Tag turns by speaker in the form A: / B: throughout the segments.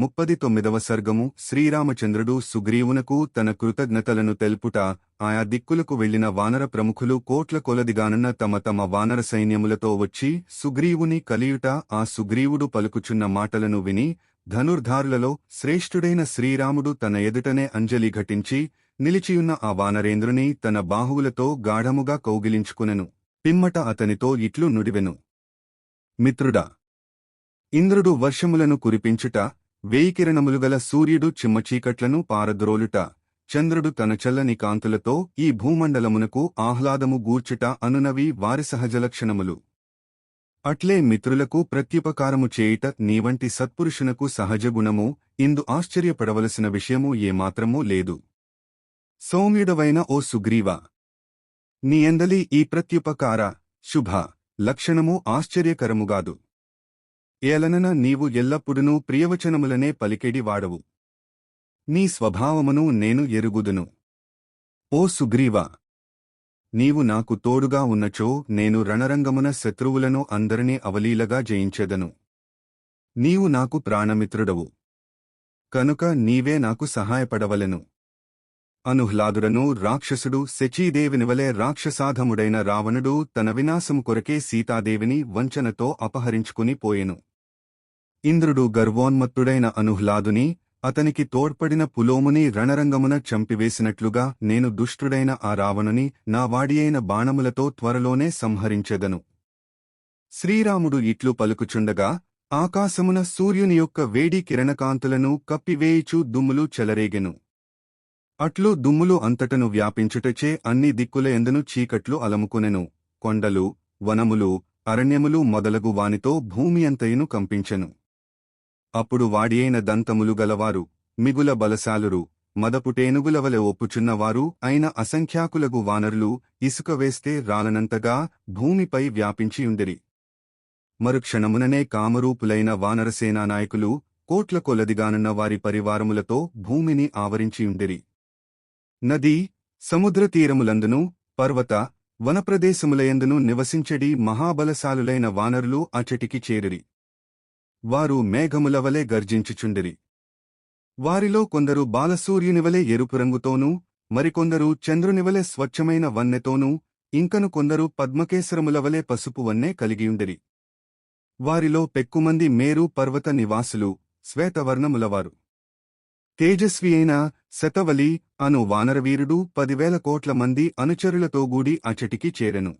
A: ముప్పది తొమ్మిదవ సర్గము శ్రీరామచంద్రుడు సుగ్రీవునకు తన కృతజ్ఞతలను తెలుపుట ఆయా దిక్కులకు వెళ్ళిన వానర ప్రముఖులు కోట్ల కొలదిగానున్న తమ తమ వానర సైన్యములతో వచ్చి సుగ్రీవుని కలియుట ఆ సుగ్రీవుడు పలుకుచున్న మాటలను విని ధనుర్ధారులలో శ్రేష్ఠుడైన శ్రీరాముడు తన ఎదుటనే అంజలి ఘటించి నిలిచియున్న ఆ వానరేంద్రుని తన బాహువులతో గాఢముగా కౌగిలించుకునెను. పిమ్మట అతనితో ఇట్లు నుడివెను. మిత్రుడా ఇంద్రుడు వర్షములను కురిపించుట వేయికిరణములు గల సూర్యుడు చిమ్మచీకట్లను పారద్రోలుట. చంద్రుడు తన చల్లని కాంతులతో ఈ భూమండలమునకు ఆహ్లాదము గూర్చుట అనునవి వారి సహజలక్షణములు. అట్లే మిత్రులకు ప్రత్యుపకారము చేయుట నీవంటి సత్పురుషునకు సహజగుణము ఇందు ఆశ్చర్యపడవలసిన విషయము ఏమాత్రమూ లేదు. సౌమ్యుడవైన ఓ సుగ్రీవ! నీ ఎందలి ఈ ప్రత్యుపకార శుభ లక్షణము ఆశ్చర్యకరముగాదు ఏలనన నీవు ఎల్లప్పుడునూ ప్రియవచనములనే పలికెడి వాడవు. నీ స్వభావమును నేను ఎరుగుదును. ఓ సుగ్రీవా! నీవు నాకు తోడుగా ఉన్నచో నేను రణరంగమున శత్రువులను అందరినీ అవలీలగా జయించెదను. నీవు నాకు ప్రాణమిత్రుడవు. కనుక నీవే నాకు సహాయపడవలెను. అనుహ్లాదుడను రాక్షసుడు శచీదేవినివలే రాక్షసాధముడైన రావణుడు తన వినాశము కొరకే సీతాదేవిని వంచనతో అపహరించుకుని పోయెను. ఇంద్రుడు గర్వోన్మత్తుడైన అనుహ్లాదుని అతనికి తోడ్పడిన పులోముని రణరంగమున చంపివేసినట్లుగా నేను దుష్టుడైన ఆ రావణుని నా వాడియైన బాణములతో త్వరలోనే సంహరించెదను శ్రీరాముడు ఇట్లు పలుకుచుండగా ఆకాశమున సూర్యుని యొక్క వేడి కిరణకాంతులను కప్పివేయిచూ దుమ్ములు చెలరేగెను. అట్లు దుమ్ములు అంతటను వ్యాపించుటచే అన్ని దిక్కుల ఎందును చీకట్లు అలముకొనెను. కొండలు వనములు అరణ్యములు మొదలగు వానితో భూమి అంతయును కంపించెను. అప్పుడు వాడియైన దంతములు గలవారు మిగుల బలశాలురు మదపుటేనుగులవలె ఒప్పుచున్నవారు అయిన అసంఖ్యాకులగు వానరులు ఇసుక వేస్తే రాలనంతగా భూమిపై వ్యాపించియుండిరి. మరుక్షణముననే కామరూపులైన వానరసేనా నాయకులు కోట్ల కొలదిగానున్న వారి పరివారములతో భూమిని ఆవరించియుండిరి. నదీ సముద్రతీరములందును పర్వత వనప్రదేశములయందును నివసించడి మహాబలశాలులైన వానరులు అచటికి చేరిరి. వారు మేఘములవలే గర్జించుచుండిరి. వారిలో కొందరు బాలసూర్యునివలే ఎరుపు రంగుతోనూ మరికొందరు చంద్రునివలే స్వచ్ఛమైన వన్నెతోనూ ఇంకను కొందరు పద్మకేసరములవలే పసుపు వన్నె కలిగియుండిరి. వారిలో పెక్కుమంది మేరు పర్వత నివాసులు శ్వేతవర్ణములవారు. తేజస్వి అయిన శతవలి అను వానరవీరుడు పదివేల కోట్ల మంది అనుచరులతో గూడి అచటికి చేరెను.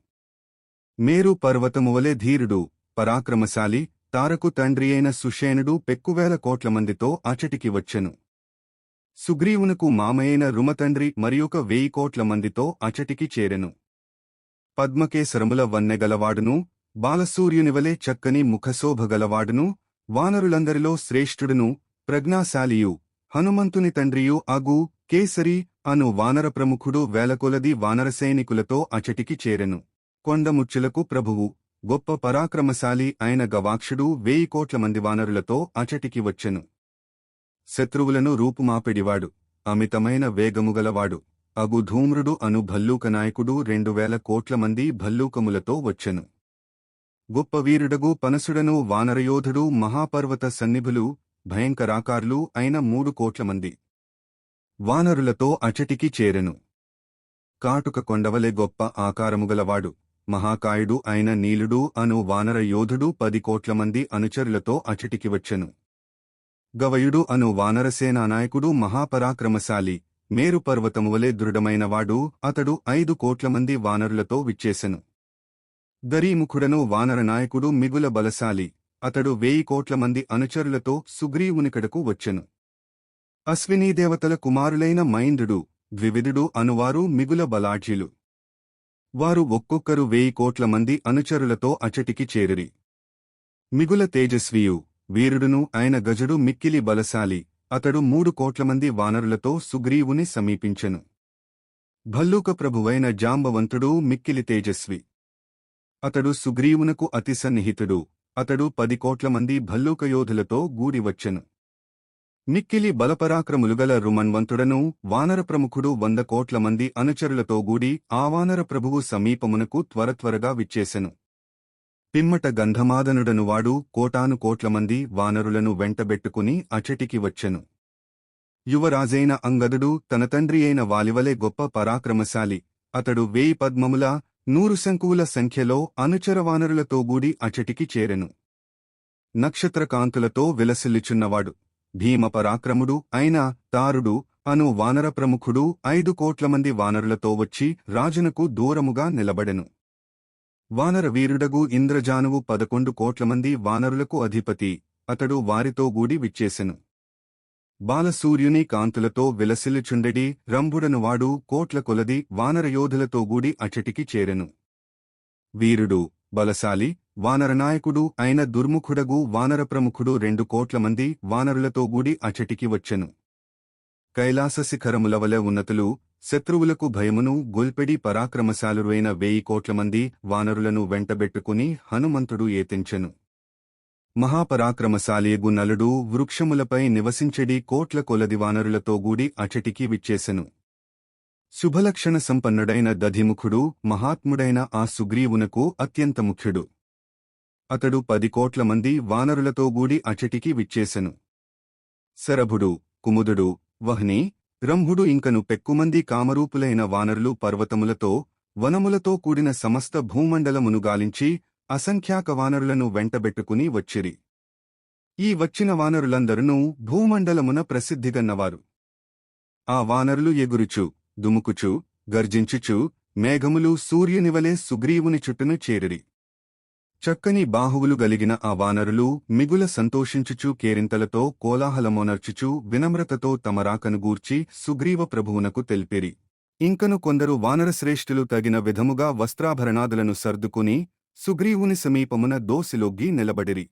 A: మేరు పర్వతమువలే ధీరుడు పరాక్రమశాలి తారకు తండ్రి అయిన సుషేనుడు పెక్కువేల కోట్ల మందితో అచటికి వచ్చెను. సుగ్రీవునకు మామయైన రుమతండ్రి మరియొక వెయ్యి కోట్ల మందితో అచటికి చేరెను. పద్మకేసరముల వన్నెగలవాడును బాలసూర్యునివలే చక్కని ముఖశోభగలవాడును వానరులందరిలో శ్రేష్ఠుడును ప్రజ్ఞాశాలియు హనుమంతుని తండ్రియు అగు కేసరి అను వానర ప్రముఖుడు వేలకొలది వానరసైనికులతో అచటికి చేరెను. కొండముచ్చులకు ప్రభువు. గొప్ప పరాక్రమశాలి అయిన గవాక్షుడు వేయి కోట్ల మంది వానరులతో అచటికి వచ్చెను. శత్రువులను రూపుమాపెడివాడు అమితమైన వేగముగలవాడు అగు ధూమ్రుడు అను భల్లూక నాయకుడు రెండు వేల కోట్ల మంది భల్లూకములతో వచ్చెను. గొప్ప వీరుడగు పనసుడను వానరయోధుడు మహాపర్వత సన్నిభులు భయంకరాకారులు అయిన మూడు కోట్ల మంది వానరులతో అచటికి చేరెను. కాటుక కొండవలే గొప్ప ఆకారముగలవాడు మహాకాయుడు అయిన నీలుడు అను వానర యోధుడు పది కోట్ల మంది అనుచరులతో అచటికి వచ్చెను. గవయుడు అను వానరసేనా నాయకుడు మహాపరాక్రమశాలి మేరు పర్వతమువలే దృఢమైనవాడు అతడు ఐదు కోట్ల మంది వానరులతో విచ్చేసెను. దరీముఖుడను వానర నాయకుడు మిగుల బలశాలి అతడు వేయి కోట్ల మంది అనుచరులతో సుగ్రీవునికడకు వచ్చెను. అశ్వినీదేవతల కుమారులైన మైందుడు ద్వివిధుడు అనువారు మిగుల బలాఢ్యులు. వారు ఒక్కొక్కరు వేయి కోట్ల మంది అనుచరులతో అచటికి చేరిరి. మిగుల తేజస్వియు వీరుడును ఆయన గజడు మిక్కిలి బలశాలి అతడు మూడు కోట్ల మంది వానరులతో సుగ్రీవుని సమీపించెను. భల్లూక ప్రభువైన జాంబవంతుడు మిక్కిలి తేజస్వి. అతడు సుగ్రీవునకు అతి సన్నిహితుడు అతడు పది కోట్ల మంది భల్లూక యోధులతో గూడివచ్చెను. నిక్కిలి బలపరాక్రములుగల రుమన్వంతుడను వానర ప్రముఖుడు వంద కోట్ల మంది అనుచరులతో గూడి ఆ వానర ప్రభువు సమీపమునకు త్వరత్వరగా విచ్చేసెను. పిమ్మట గంధమాదనుడను వాడు కోటాను కోట్లమంది వానరులను వెంటబెట్టుకుని అచటికి వచ్చెను. యువరాజైన అంగదుడు తన తండ్రి అయిన వాలివలే గొప్ప పరాక్రమశాలి. అతడు వేయి పద్మముల నూరు శంకువుల సంఖ్యలో అనుచర వానరులతో గూడి అచటికి చేరెను. నక్షత్రకాంతులతో విలసిల్లుచున్నవాడు. భీమపరాక్రముడు అయిన తారుడు అను వానర ప్రముఖుడు ఐదు కోట్ల మంది వానరులతో వచ్చి రాజునకు దూరముగా నిలబడెను. వానర వీరుడగు ఇంద్రజానువు పదకొండు కోట్ల మంది వానరులకు అధిపతి. అతడు వారితో గూడి విచ్చేసెను. బాలసూర్యుని కాంతులతో విలసిల్లుచుండెడి రంభుడనువాడు కోట్ల కొలది వానరయోధులతో గూడి అచటికి చేరెను. వీరుడు బలశాలి వానరనాయకుడు అయిన దుర్ముఖుడగు వానర ప్రముఖుడు రెండు కోట్ల మంది వానరులతో గూడి అచటికి వచ్చెను. కైలాస శిఖరముల వలె ఉన్నతులు శత్రువులకు భయమును గొల్పెడి పరాక్రమశాలురైన వేయి కోట్ల మంది వానరులను వెంటబెట్టుకుని హనుమంతుడు ఏతించెను. మహాపరాక్రమశాలియగు నలుడు వృక్షములపై నివసించెడి కోట్ల కొలది వానరులతో గూడి అచటికి విచ్చేసెను. శుభలక్షణ సంపన్నుడైన దధిముఖుడు మహాత్ముడైన ఆ సుగ్రీవునకు అత్యంత ముఖ్యుడు. అతడు పది కోట్ల మంది వానరులతో గూడి అచటికి విచ్చేశను శరభుడు కుముదుడు వహ్ని రంభుడు ఇంకను పెక్కుమంది కామరూపులైన వానరులు పర్వతములతో వనములతో కూడిన సమస్త భూమండలమును గాలించి అసంఖ్యాక వానరులను వెంటబెట్టుకుని వచ్చిరి. ఈ వచ్చిన వానరులందరునూ భూమండలమున ప్రసిద్ధిగన్నవారు. ఆ వానరులు ఎగురుచు దుముకుచు గర్జించుచు మేఘములు సూర్యునివలే సుగ్రీవుని చుట్టూను చేరిరి. చక్కని బాహువులు గలిగిన ఆ వానరులు మిగుల సంతోషించుచు కేరింతలతో కోలాహలమోనర్చుచు వినమ్రతతో తమ రాకను గూర్చి సుగ్రీవ ప్రభువునకు తెలిపిరి. ఇంకను కొందరు వానరశ్రేష్ఠులు తగిన విధముగా వస్త్రాభరణాదులను సర్దుకుని సుగ్రీవుని సమీపమున దోసిలొగ్గి నిలబడిరి.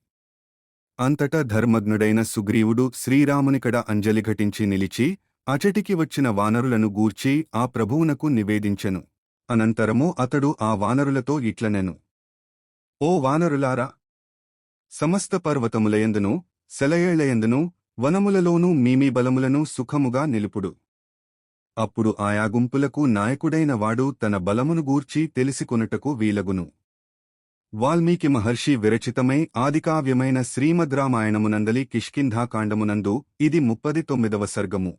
A: అంతటా ధర్మజ్ఞుడైన సుగ్రీవుడు శ్రీరామునికడ అంజలిఘటించి నిలిచి అచటికి వచ్చిన వానరులను గూర్చి ఆ ప్రభువునకు నివేదించెను. అనంతరము అతడు ఆ వానరులతో ఇట్లనెను. ఓ వానరులారా! సమస్త పర్వతములయందును సెలయేళ్ళయందును వనములలోనూ మీమీ బలములను సుఖముగా నిలుపుడు. అప్పుడు ఆయా గుంపులకు నాయకుడైన వాడు తన బలమును గూర్చి తెలిసికొనుటకు వీలగును. వాల్మీకి మహర్షి విరచితమై ఆదికావ్యమైన శ్రీమద్రామాయణమునందలి కిష్కింధాకాండమునందు ఇది ముప్పది తొమ్మిదవ సర్గము.